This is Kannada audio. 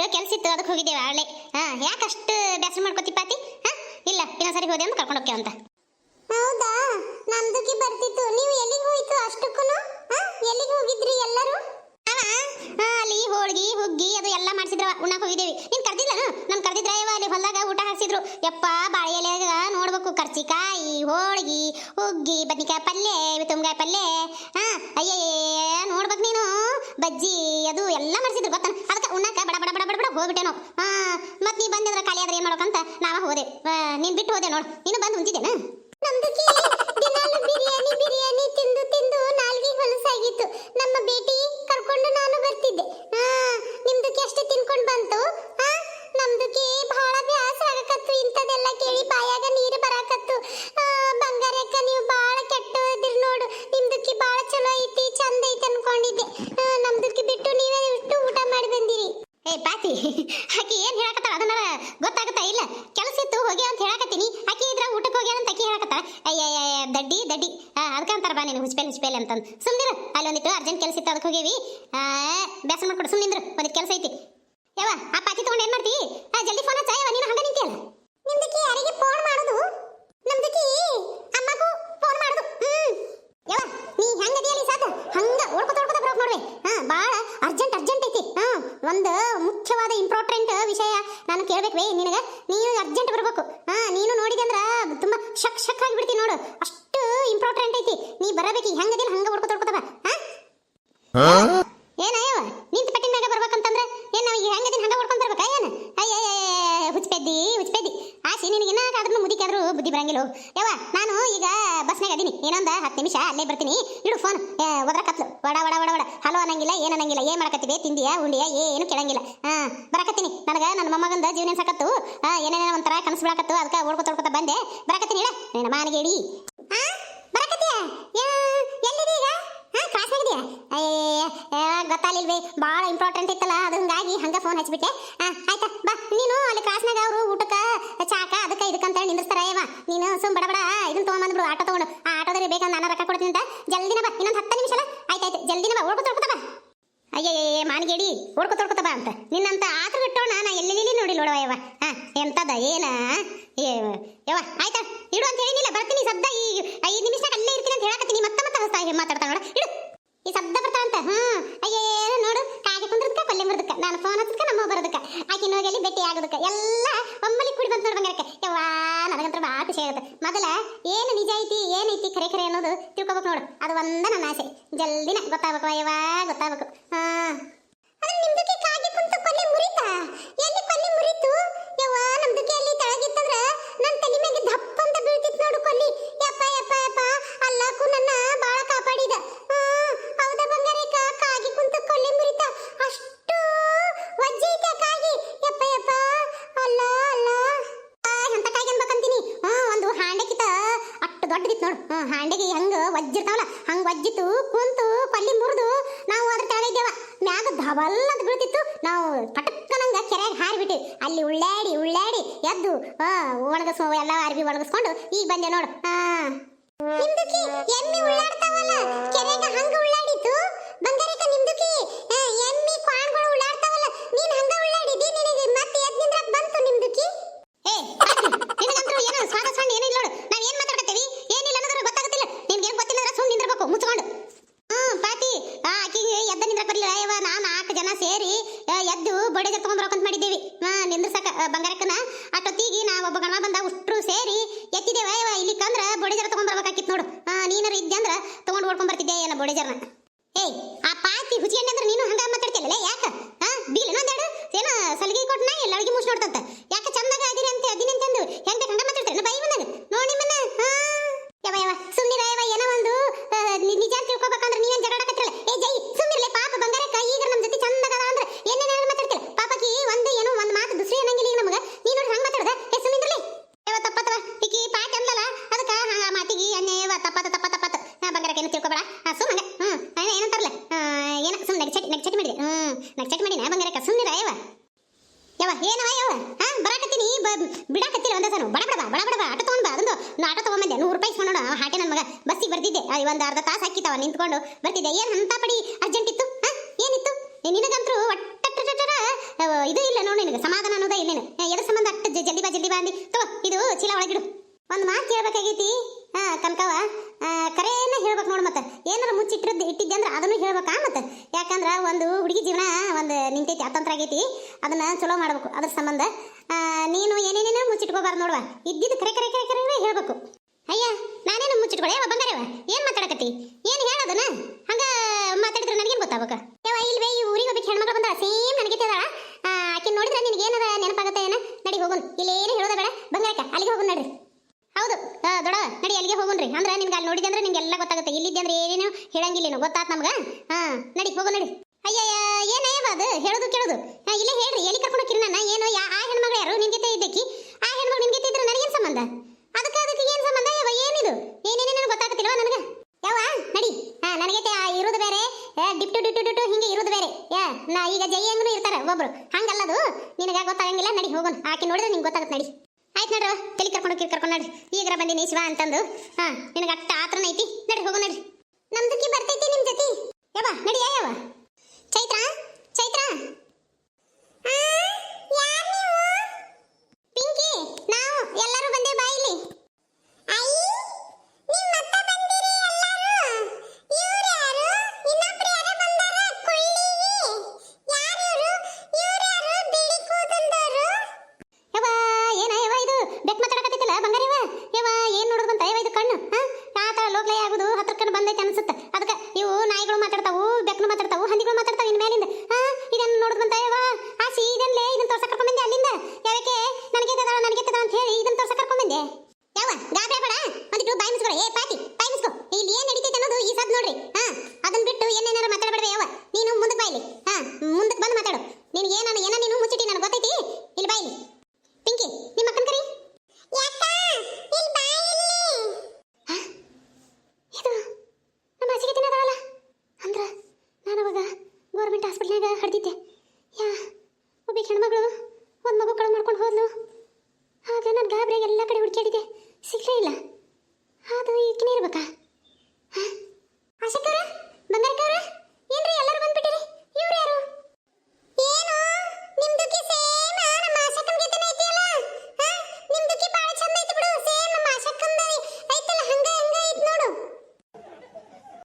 ಅಷ್ಟು ಕೆಲಸ ಇತ್ತು ಅದಕ್ಕೆ ಹೋಗಿದ್ದೇವೆ ಆಳೆ ಹಾ ಯಾಕಷ್ಟು ಬೇಸರ ಮಾಡ್ಕೋತಿ ಪಾತಿ? ಹಾ ಇಲ್ಲ ಇನ್ನೊಂದ್ಸರಿ ಹೋದೆ ಅಂತ ಕರ್ಕೊಂಡು ಹೋಗ್ತೇವೆ ಅಂತ. ಹೌದಾ? ನಮ್ದಕ್ಕೆ ಬರ್ತಿತ್ತು. ನೀವು ಎಲ್ಲಿಗೆ ಹೋಯ್ತು ಅಷ್ಟಕ್ಕೂ ಎಲ್ಲಿಗೆ ಹೋಗಿದ್ರಿ ಎಲ್ಲರೂ? ಅಲ್ಲಿ ಹೋಳ್ಗಿ ಹುಗ್ಗಿ ಅದು ಎಲ್ಲ ಮಾಡಿಸಿದ್ರ ಉಣ್ಣಾಕ್ ಹೋಗಿದ್ದೇವಿ. ನೀನ್ ಕರ್ದಿದ್ಲನು ನಮ್ ಕರ್ದಿದ್ರ ಅಲ್ಲಿ ಹೊಲ್ದಾಗ ಊಟ ಹಾಕ್ಸಿದ್ರು ಯಪ್ಪ ಬಾಳೆ ಎಲೆಯಾಗ ನೋಡ್ಬೇಕು ಕರ್ಚಿಕಾಯಿ ಹೋಳ್ಗಿ ಹುಗ್ಗಿ ಬದ್ನಿಕಾಯಿ ಪಲ್ಯ ತುಂಗಾಯಿ ಪಲ್ಯ. ಹಾ ಅಯ್ಯ ನೋಡ್ಬೇಕು ನೀನು? ಬಜ್ಜಿ ಅದು ಎಲ್ಲ ಮಾಡಿಸಿದ್ರು ಗೊತ್ತ ಅದಕ್ಕೆ ಉಣ್ಣಾಕ ಬಡ ಬಡ ಹಾ ಮತ್ ನೀ ಬಂದಿದ್ರ ಖಾಲಿ ಆದ್ರೆ ಏನ್ ಮಾಡೋಕಂತ ನಾವ ಹೋದೆ. ನೀನ್ ಬಿಟ್ಟು ಹೋದೆ ನೋಡು. ನೀನು ಬಂದು ಉಂತಿದ್ದೇನ ಪಾತಿ ಆಕಿ ಏನ್ ಹೇಳಕತ್ತಾಳ? ಅದನ್ನ ಗೊತ್ತಾಗುತ್ತಾ? ಇಲ್ಲ, ಕೆಲಸ ಇತ್ತು, ಹೋಗಿ ಅಂತ ಹೇಳಕತ್ತೀನಿ. ಆಕಿ ಇದ್ರ ಊಟಕ್ಕೆ ಹೋಗಿ ಅಂತ ಆಕಿ ಹೇಳಕತ್ತಾಳ. ಅಯ್ಯ ದಡ್ಡಿ ದಡ್ಡಿ. ಅದಕ್ಕೆ ಅಂತಾರ ಬಾ ನೀನು ಹುಚ್ಪೇಲ್ ಹುಚ್ಪೇಲ್ ಅಂತಂದು. ಅಲ್ಲಿ ಒಂದಿಟ್ಟು ಅರ್ಜೆಂಟ್ ಕೆಲಸ ಇತ್ತು ಅದಕ್ಕೆ ಹೋಗೇವಿ. ಬೇಸರ ಮಾಡ್ಕೊಡು, ಸುಮ್ನಿಂದ್ರು ಒಂದಿಟ್ಟು ಕೆಲಸ ಐತಿ ಯವ್ವ ಆ ಪಾತಿ ತಗೊಂಡು ಏನ್ ಮಾಡ್ತಿ ಆ ಜಲ್ದಿ ಫೋನ್ ಹಚ್ಚ ಯವ್ವ ನೀನು ಹಂಗ ನಿಂತಿಯಲ್ಲ ನಿಮ್ದಕ್ಕೆ ಯಾರಿಗೆ ಫೋನ್ ಮಾಡುದು ನಮ್ದಕ್ಕೆ ಅಮ್ಮಗೂ ಫೋನ್ ಮಾಡುದು ಹ್ಮ್ ಯವ್ವ ನೀ ಹೆಂಗ ಅದಿಯಲ್ಲ ಸಾತ ಹಂಗ ಓಡ್ಕೊತ ಓಡ್ಕೊತ ಬರೋಕ್ ನೋಡ್ರಿ ಹಾ ಬಾಳ ಅರ್ಜೆಂಟ್ ಹಾ ಒಂದು ಮುಖ್ಯವಾದ ಇಂಪಾರ್ಟೆಂಟ್ ವಿಷಯ ನಾನು ಕೇಳ್ಬೇಕ್ವೇ ನಿನಗ? ನೀನು ಅರ್ಜೆಂಟ್ ಬರಬೇಕು. ಹಾ ನೀನು ನೋಡಿದೆ ಅಂದ್ರ ತುಂಬಾ ಶಕ್ ಶಕ್ ಆಗಿಬಿಡ್ತಿ ನೋಡು. ಅಷ್ಟು ಇಂಪಾರ್ಟೆಂಟ್ ಐತಿ. ನೀ ಬರಬೇಕು. ಹೆಂಗ ಅದಿಲ್ಲ ಹಂಗ ಹುಡ್ಕೋ ತೊಡ್ಕೋತವ ಹಾ? ಏನಯ್ಯವ ನಿಂತ ಪಟ್ಟಿನ ಮ್ಯಾಗ ಬರ್ಬೇಕಂತಂದ್ರೆ? ಏನ್ ನಾವು ಹೆಂಗ ಅದಿನ ಹಂಗ ಹುಡ್ಕೊಂಡ್ ಬರ್ಬೇಕಾ ಏನ್? ಅಯ್ಯ ಹುಚ್ಪೆದ್ದಿ ಹುಚ್ಪೆದ್ದಿ ಆಸಿ ನಿನಗೆ ಇನ್ನ ಅದನ್ನ ಮುದಿಕಾದ್ರೂ ಬುದ್ಧಿ ಬರಂಗಿಲ್ಲ ಹೋಗು ಯವ್ವ, ನಾನು ಈಗ ಬಸ್ನಾಗ ಅದೀನಿ. ಏನೊಂದ ಹತ್ತು ನಿಮಿಷ ಅಲ್ಲೇ ಬರ್ತೀನಿ. ಇಡು ಫೋನ್ ಒದ್ರ ಕತ್ಲು. ವಡ ವಡ ವಡ ವಡ. ಹಲೋ ಅನ್ನಂಗಿಲ್ಲ, ಏನ್ ಅನ್ನಂಗಿಲ್ಲ, ಏನ್ ಮಾಡಕತ್ತಿದೆ ತಿಂದಿಯಾ, ಉಂಡಿಯಾ, ಏನು ಕೇಳಂಗಿಲ್ಲ. ಹಾ, ಬರಕತ್ತೀನಿ. ನನಗೆ ನನ್ನ ಮೊಮ್ಮಗಂದ ಜೀವನ ಸಾಕತ್ತು. ಏನೇನೋ ಒಂಥರ ಕನಸು ಬಿಡಕತ್ತು ಅದಕ್ಕೆ ಓಡ್ಕೊತ ಓಡ್ಕೊತ ಬಂದೆ. ಬರಕತ್ತೀನಿ ಇಡ. ನಿನ್ನ ಮಾನಗೇಡಿ ಹಾ ಬರಕತ್ತೀಯ? ಎಲ್ಲಿದೆ ಈಗ? ಕ್ಲಾಸ್ನಾಗಿದೆಯಾ ಅಯ್ಯ ಗೊತ್ತಾಲಿಲ್ವೇ ಭಾಳ ಇಂಪಾರ್ಟೆಂಟ್ ಇತ್ತಲ್ಲ ಅದು ಹಂಗಾಗಿ ಹಂಗ ಫೋನ್ ಹಚ್ಬಿಟ್ಟೆ ಆ, ಆಯ್ತಾ ಬಾ ನೀನು ಅಲ್ಲಿ ಕ್ಲಾಸ್ನಾಗ ಅವರು ಊಟಕ್ಕ ಚಾಕ ಅದಕ್ಕೆ ಇದಕ್ಕಂತ ನಿಂದಿಸ್ತಾರ ಯವ್ವ ನೀನು ಸುಮ್ ಬಡಬಡ ಬಡ ಇದನ್ನ ತೊಗೊಂಬಂದ್ಬಿಡು ಆಟೋ ತಗೊಂಡು. ಆ ಆಟೋದಲ್ಲಿ ಬೇಕಂತ ನಾನು ರೊಕ್ಕ ಕೊಡ್ತೀನಿ ಅಂತ. ಜಲ್ದಿನ ಬಾ ಇನ್ನೊಂದು ಹತ್ತು ನಿಮಿಷ ಅಲ್ಲ? ಆಯ್ತಾಯ್ತು ಜಲ್ದಿನ ಬಾ ಓಡ್ಕೊತ ಬಾ. ಅಯ್ಯಯ್ಯ ಮಾನಗೇಡಿ ಓಡ್ಕೊತ ತೊಡ್ಕೊತ ಬಾ ಅಂತ. ನಿನ್ನಂತ ಆತ್ರ ಕಟ್ಟೋಣ ನಾ ಎಲ್ಲೆಲ್ಲಿ ನೋಡಿ ನೋಡವ ಯವ್ವ. ಹಾ, ಎಂತದ ಏನ? ಯವ ಆಯ್ತಾ? ಇಡು ಅಂತ ಹೇಳಿನಿಲ್ಲ ಬರ್ತೀನಿ ಸದ್ದ ಈ ಐದು ನಿಮಿಷ ಅಲ್ಲೇ ಇರ್ತೀನಿ ಅಂತ ಹೇಳಕತ್ತೀನಿ. ಮತ್ತೆ ಮತ್ತೆ ಹಸ್ತಾ ಮಾತಾಡ್ತಾ ನೋಡ. ಇಡು. ಈ ಸದ್ದ ಬರ್ತಾ ಅಂತ. ಹ್ಞೂ ಅಯ್ಯೇ ನೋಡು, ಕಾಗೆ ಕುಂದ್ರದಕ್ಕ ಕೊಲ್ಲೆ ಮುರ್ದಕ್ಕ, ನಾನು ಫೋನ್ ಹಚ್ಚದಕ್ಕ, ನಮ್ಮ ಬರೋದಕ್ಕ ಆಕಿ ನೋಗಲಿ ಭೇಟಿ ಆಗೋದಕ್ಕ ಎಲ್ಲ ಒಮ್ಮಲಿ ಕುಡಿ ಬಂತ ನೋಡ್ ಆಗುತ್ತೆ ಮೊದಲ ಏನು ನಿಜ ಐತಿ ಏನೈತಿ ಖರೆ ಖರೆ ಅನ್ನೋದು ತಿಳ್ಕೊಬೇಕು ನೋಡು. ಅದು ಒಂದ ನನ್ನ ಆಸೆ. ಜಲ್ದಿನ ಗೊತ್ತಾಗಬೇಕು ಅಯ್ಯವಾ ಗೊತ್ತಾಗಬೇಕು. ಹಾ. ನಿಮ್ದಕ್ಕೆ ಕಾಗೆ ಕುಂತು ಕೊಲ್ಲಿ ಮುರಿತಾ? ಎಲ್ಲಿ ದೊಡ್ಡದಿತ್ತು ನೋಡು. ಹಾಂಡಿಗೆ ಹಾಂಡೆಗೆ ಹೆಂಗ ವಜ್ಜಿರ್ತಾವಲ್ಲ ಹಂಗ ವಜ್ಜಿತ್ತು ಕುಂತು ಪಲ್ಲಿ ಮುರಿದು ನಾವು ಅದ್ರ ಕೆಳಗೆ ಇದ್ದೇವ. ಮ್ಯಾಗ ಧಬಲ್ ಅಂತ ಬೀಳ್ತಿತ್ತು. ನಾವು ಪಟಕ್ಕನಂಗ ಕೆರೆಯಾಗ ಹಾರಿಬಿಟ್ಟು ಅಲ್ಲಿ ಉಳ್ಳಾಡಿ ಉಳ್ಳಾಡಿ ಎದ್ದು ಒಣಗಿಸ್, ಎಲ್ಲ ಅರ್ಬಿ ಒಣಗಿಸ್ಕೊಂಡು ಈಗ ಬಂದೆ ನೋಡು. ಹಾ ನಿಮ್ದುಕಿ, ಎಮ್ಮಿ ಉಳ್ಳಾಡ್ತಾವಲ್ಲ ಕೆರೆಗ ಹಂಗ ಉಳ್ಳಾಡಿತ್ತು? ಬಂಗಾರಕ್ಕ, ನಿಮ್ದುಕಿ ಎಮ್ಮಿ ಕ್ವಾಣ್ಗಳು ಉಳ್ಳಾಡ್ತಾವಲ್ಲ, ನೀನ್ ಹಂಗ ಉಳ್ಳಾಡಿದಿ ನಿನಗೆ, ಮತ್ತೆ ಎದ್ ನಿಂದ್ರಕ್ ಬಂತು ನಿಮ್ದುಕಿ? ಏ ನಿನಗಂತೂ ಏನೋ ಸ್ವಾದ ಸಣ್ಣ ಏನಿಲ್ಲ ನೋಡು ನಾವ್ ಏನ್ ಮಾತಾಡ್ತೀವಿ ಏನಿಲ್ಲ ಅನ್ನೋದ್ರ ಗೊತ್ತಾಗುತ್ತಿಲ್ಲ ನಿನ್ಗೆ ಏನ್ ಗೊತ್ತಿಲ್ಲ ಅಂದ್ರೆ ಸುಮ್ಮನೆ ನಿಂದಿರ್ಬೇಕು ಮುಚ್ಕೊಂಡು ಹ್ಮ್ ಪಾತಿ ಆ ಆಕಿಗೆ ಎದ್ದ ನಿಂದ್ರಕ್ ಬರ್ಲಿಲ್ಲ ಅಯ್ಯವ ನಾ ನಾಲ್ಕು ಜನ ಸೇರಿ ಆ, ಎದ್ದು ಬಡಿಗೆ ತಗೊಂಡ್ಬರಕಂತ ಮಾಡಿದ್ದೇವಿ ಹಾ ನಿಂದ್ರಸಕ ಆ, ಬಂಗಾರಕ್ಕನ ಅಷ್ಟೊತ್ತಿಗೆ ನಾ ಒಬ್ಬ ಗಣಮ ಬಂದ ಉಷ್ಟ್ರು ಸೇರಿ ಎತ್ತಿದ್ದೇವ ಅಯ್ಯವ ಇಲ್ಲಿ ಕಂದ್ರ ಬಡಿಜರ ತಗೊಂಡ್ಬರ್ಬೇಕಾಕಿತ್ತು ನೋಡು ಆ, ನೀನಾರ ಇದ್ದೆ ಅಂದ್ರ ತಗೊಂಡ್ ಓಡ್ಕೊಂಡ್ ಏನ ಏಯ್, ಆ ಪಾತಿ ಹುಚ್ಚಿಗೆ ಅಂದ್ರೆ ನೀನು ಹಂಗ ಮಾತಾಡ್ತಿಲ್ಲ ಯಾಕ? ಹಾ ಬೀಲ್ ಇನ್ನೊಂದೆರಡು ಏನೋ ಸಲಿಗೆ ಕೊಟ್ನ ಎಲ್ಲ ಅಡಿಗೆ ಮುಚ್ಚಿ ನೋಡ್ತಂತ ಯಾಕ ಚಂದಾಗ ಅದಿರಿ ಅಂತ ಅದಿನಿ ಅಂತಂದು ಹೆಂಗ ಹಂಗ ಮಾತಾಡ್ತಾರೆ? ಬೈ ಬಂದಾಗ ನೋಡಿ ಮನ. ಯವ ಯವ ಸುಮ್ನಿರ ಯವ ಏನೋ ಒಂದು ನಿಜ ಅಂತ ತಿಳ್ಕೊಬೇಕಂದ್ರೆ ನೀವೇನ್ ಜಗಳಾಡಕತ್ತಿರಲ್ಲ ಏ, ಜೈ, ಸುಮ್ನಿರ್ಲೆ, ಪಾಪ ಬಂಗಾರಕ್ಕ ಈಗ ನಮ್ಮ ಜೊತೆ ಚಂದಾಗ ಅದ ಅಂದ್ರೆ ಏನೇನೇನು ಮಾತಾಡ್ತಿಲ್ಲ ಪಾಪಕಿ ಒಂದು ಏನೋ ಒಂದು ಮಾತು ದುಸ್ರಿ ಅನ್ನಂಗಿಲ್ಲ ಈಗ ನೀ ನೋಡಿ ಹಂಗ ಮಾತಾಡ್ದ? ಏ, ಸುಮ್ನಿರ್ಲಿ. ಯವ ತಪ್ಪತ್ತವ ಈಕಿ ಪಾತಿ ಅಂದಲ್ಲ ಅದಕ್ಕ ಹಂಗ ಮಾತಿಗೆ ಅನ್ಯಾಯವ ತಪ್ಪತ್ತ ತಪ್ಪ ತಪ್ಪತ್ತ ನಾ ಬಂಗಾರಕ್ಕೆ ಏನು ತಿಳ್ಕೊಬೇಡ ಹಾ ಸುಮ್ ಹಂಗ ಹ್ಮ್ ಅಯ್ಯ ಏನಂತಾರಲ್ಲ ಆ, ಏನ ನಗ್ಚಟಿ ಮಾಡಿದೆ. ಹ್ಮ್ ನಗ್ಚಟಿ ಮಾಡಿನ? ಬಂಗಾರಕ್ಕ ಸುಮ್ಮನೆ ಯಾವ ಯಾವ ಏನವ ಯಾವ ಹಾ, ಬರಾಕತ್ತೀನಿ, ಬ- ಬಿಡಾಕತ್ತಿಲ್ಲ ಒಂದ ಸನು ಬಡ ಬಡ ಬಡ ಬಡ, ಬಾ, ಆಟೋ ತಗೊಂಡ್ ಬಾ. ಅದೊಂದು, ನಾ ಆಟೋ ತೊಗೊಂಬಂದೆ. ನೂರು ರೂಪಾಯಿ ಅವ ಹಾಟೆ ನನ್ನ ಮಗ ಬಸ್ಸಿಗೆ ಬರ್ತಿದ್ದೆ. ಒಂದ್ ಅರ್ಧ ತಾಸು ಹಾಕಿತ್ತವ, ನಿಂತ್ಕೊಂಡು. ಬರ್ತಿದ್ದೆ. ಏನು ಅಂತ ಪಡಿ ಅರ್ಜೆಂಟ್ ಇತ್ತು ಹಾಂ, ಏನಿತ್ತು? ನಿನಗಂತರೂ ಒಟ್ಟಟ್ಟರ ಇದು ಇಲ್ಲ ನೋಡಿ ನಿನಗೆ. ಸಮಾಧಾನ ಅನ್ನೋದೇ ಇಲ್ಲ ನೀನು ಎದ್ರ ಸಂಬಂಧ? ಅಟ್ಟ ಜಲ್ದಿ ಬಾ ಜಲ್ದಿ ಬಾ ಅಂದಿ. ತಗೋ, ಇದು ಚೀಲ ಒಳಗಿಡು ಒಂದು ಮಾತು ಕೇಳ್ಬೇಕಾಗೈತಿ ಹಾ ಕನಕವ ಕರೇನ ಹೇಳ್ಬೇಕು ನೋಡು ಮತ್ತೆ ಏನಾರ ಮುಚ್ಚಿಟ್ಟಿದ್ದು ಇಟ್ಟಿದ್ದೆ ಅಂದ್ರೆ ಅದನ್ನು ಹೇಳ್ಬೇಕಾ ಮತ್ತೆ ಯಾಕಂದ್ರೆ ಒಂದು ಹುಡುಗಿ ಜೀವನ ಒಂದು ಆಗೈತಿ ಅದನ್ನ ಚಲೋ ಮಾಡಬೇಕು. ಅದ್ರ ಸಂಬಂಧ ನೀನು ಏನೇನೇನೋ ಮುಚ್ಚಿಟ್ಕೋಬಾರ್ದು ನೋಡುವ. ಇದ್ದಿದ್ದು ಕರೆ ಕರೆ ಕರೆ ಕರೆ ಹೇಳ್ಬೇಕು. ಅಯ್ಯ, ನಾನೇನು ಮುಚ್ಚಿಟ್ಕೊಳ್ಳೆ ಯಾವ ಬಂಗಾರವ ಏನ್ ಮಾತಾಡಕತ್ತಿ? ಏನ್ ಹೇಳೋದನ ಹಂಗ ಮಾತಾಡಿದ್ರೆ ನನಗೇನ್ ಗೊತ್ತಾಗಬೇಕ? ಯಾವ ಇಲ್ವೇ, ಈ ಊರಿಗೆ ಒಬ್ಬ ಹೆಣ್ಮಗಳು ಬಂದ ಸೇಮ್ ನನಗೆ ತಿದಾಳ ಆಕೆ ನೋಡಿದ್ರೆ ನಿನಗೆ ಏನಾರ ನೆನಪಾಗತ್ತೆ ಏನ? ನಡಿ ಹೋಗೋಣ ಇಲ್ಲೇನು ಹೇಳೋದ ಬೇಡ. ಬಂಗಾರಕ್ಕ ಅಲ್ಲಿಗೆ ಹೋಗೋಣ ನಡ್ರಿ. ಹೌದು ದೊಡ ನಡಿ ಅಲ್ಲಿಗೆ ಹೋಗೋಣ್ರಿ ಅಂದ್ರೆ ನಿನ್ಗೆ ಅಲ್ಲಿ ನೋಡಿದೆ ಅಂದ್ರೆ ಎಲ್ಲ ಗೊತ್ತಾಗುತ್ತೆ. ಇಲ್ಲಿದ್ದೆ ಅಂದ್ರೆ ಏನೇನು ಹೇಳಂಗಿಲ್ಲ ಗೊತ್ತಾತ್ ನಮ್ಗ? ಹಾ ನಡಿ ಹೋಗೋ ನಡಿ. ಅದು, ಹೇಳೋದು ಕೇಳೋದು. ಇಲ್ಲೇ ಹೇಳ್ರಿ, ಎಲ್ಲಿ ಕರ್ಕೊಂಡು ನನ್ನ? ಏನು ಆ ಹೆಣ್ಮಗಳು ಯಾರು? ಜೊತೆ ಇದ್ದಕ್ಕಿ? ಆ ಹೆಣ್ಮಗಳು ನಿನ್ ಜೊತೆ ಇದ್ರೆ ನನಗೇನು ಸಂಬಂಧ? ಅದಕ್ಕೆ ಅದಕ್ಕೆ ಏನು ಸಂಬಂಧ? ಯಾವ ಏನಿದು? ಏನೇನೇನು ಗೊತ್ತಾಗತ್ತಿಲ್ವಾ ನನಗೆ? ಯಾವ ನಡಿ. ಹಾ ನನಗೆ ಇರೋದು ಬೇರೆ. ಡಿಪ್ಟು ಡಿಪ್ಟು ಡಿಟ್ಟು ಹಿಂಗೆ ಇರೋದು ಬೇರೆ. ಯಾ, ನಾ, ಈಗ ಜೈ ಹಂಗೂ ಇರ್ತಾರೆ ಒಬ್ರು. ಹಂಗಲ್ಲದು. ನಿನಗೆ ಗೊತ್ತಾಗಂಗಿಲ್ಲ, ನಡಿ, ಹೋಗೋಣ. ಆಕೆ ನೋಡಿದ್ರೆ ನಿಂಗೆ ಗೊತ್ತಾಗುತ್ತೆ, ನಡಿ. ಆಯ್ತು ನೋಡ್ರಿ ತಲೆ ಕರ್ಕೊಂಡು ಹೋಗಿ ಕರ್ಕೊಂಡು ನಡ್ರಿ. ಈಗರ ಬಂದೀನಿ ಶಿವ ಅಂತಂದು. ಹಾ, ನಿನಗೆ ಅಟ್ಟ ಆತ್ರನ ಐತಿ. ನಡಿ ಹೋಗೋ ನಡ್ರಿ ನಮ್ದಕ್ಕೆ ಬರ್ತೈತಿ ನಿಮ್ಮ ಜೊತೆ. ಯಾವ ನಡಿ ಯಾವ ಚೈತ್ರ? ಪಿಂಕಿ, ನಾವು ಎಲ್ಲರೂ ಬಂದೆ ಬಂಗಾರಿವ ಯವ ಏನ್ ನೋಡೋದು ಬಂತ? ಯವ ಇದು ಕಣ್ಣು ಆ ತಾಳ ಲೋಕ್ಲೈ ಆಗುದು? ಹತ್ರಕ್ಕನ ಬಂದೈತೆ ಅನ್ಸುತ್ತೆ. ನೋಡ್ರಿ